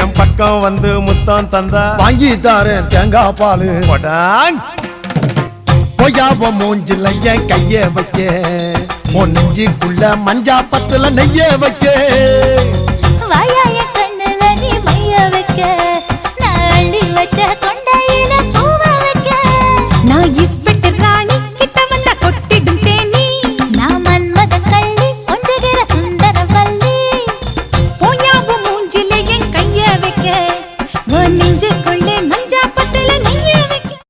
பக்கம் வந்து முத்தம் தந்தா. வாங்கி தாரேன் தேங்காய் பாலு. போடாங் பொய்யாவ மூஞ்சில என் கைய வைக்க. உன் நெஞ்சுக்குள்ள மஞ்சா பத்துல நெய்ய வைக்க. 民间。